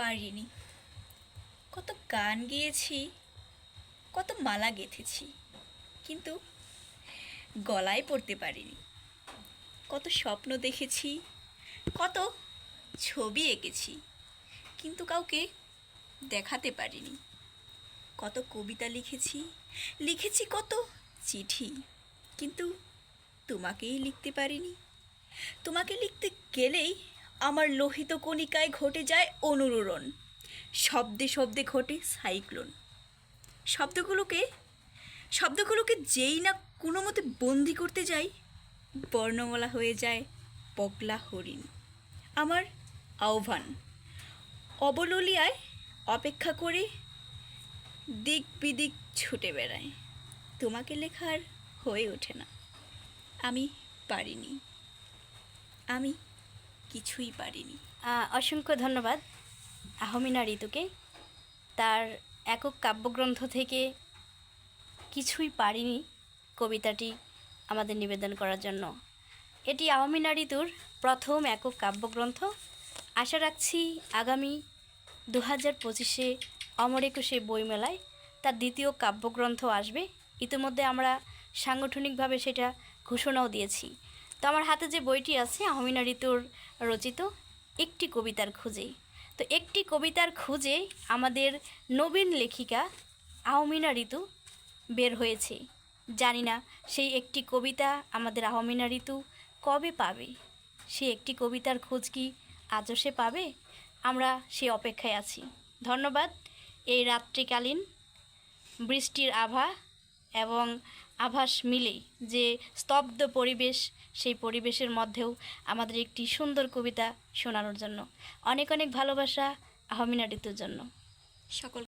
পারিনি। কত গান গেয়েছি, কত মালা গেঁথেছি, কিন্তু গলায় পড়তে পারিনি। কত স্বপ্ন দেখেছি, কত ছবি এঁকেছি, কিন্তু কাউকে দেখাতে পারিনি। কত কবিতা লিখেছি লিখেছি কত চিঠি, কিন্তু তোমাকেই লিখতে পারিনি। তোমাকে লিখতে গেলেই আমার লোহিত কণিকায় ঘটে যায় অনুরণন শব্দে শব্দে ঘটে সাইক্লোন। শব্দগুলোকে শব্দগুলোকে যেই না কোনো মতে বন্দি করতে যাই, বর্ণমালা হয়ে যায় পগলা হরিণ। আমার আহ্বান, অবললিয়ায় অপেক্ষা করে দিক বিদিক ছুটে বেড়ায় তোমাকে লেখার হয়ে ওঠে না। আমি পারিনি। আমি কিছুই পারিনি। অসংখ্য ধন্যবাদ আহমিনা ঋতুকে। তার একক কাব্যগ্রন্থ থেকে কিছুই পারিনি কবিতাটি আমাদের নিবেদন করার জন্য। এটি আহমিনা ঋতুর প্রথম একক কাব্যগ্রন্থ। আশা রাখছি আগামী দু হাজার পঁচিশে অমর একুশে বইমেলায় তার দ্বিতীয় কাব্যগ্রন্থ আসবে। ইতিমধ্যে আমরা সাংগঠনিকভাবে সেটা ঘোষণাও দিয়েছি। তো আমার হাতে যে বইটি আছে, আহমিনা ঋতুর রচিত একটি কবিতার খুঁজে তো একটি কবিতার খুঁজে আমাদের নবীন লেখিকা আহমিনা ঋতু বের হয়েছে। জানি না সেই একটি কবিতা আমাদের আহমিনা ঋতু কবে পাবে? সে একটি কবিতার খোঁজ কি আজও সে পাবে? আমরা সে অপেক্ষায় আছি। ধন্যবাদ এই রাত্রিকালীন বৃষ্টির আভা এবং আভাস মিলে যে স্তব্ধ পরিবেশ, সেই পরিবেশের মধ্যেও আমাদের একটি সুন্দর কবিতা শোনানোর জন্য। অনেক অনেক ভালোবাসা আহমিনা ঋতুর জন্য। সকল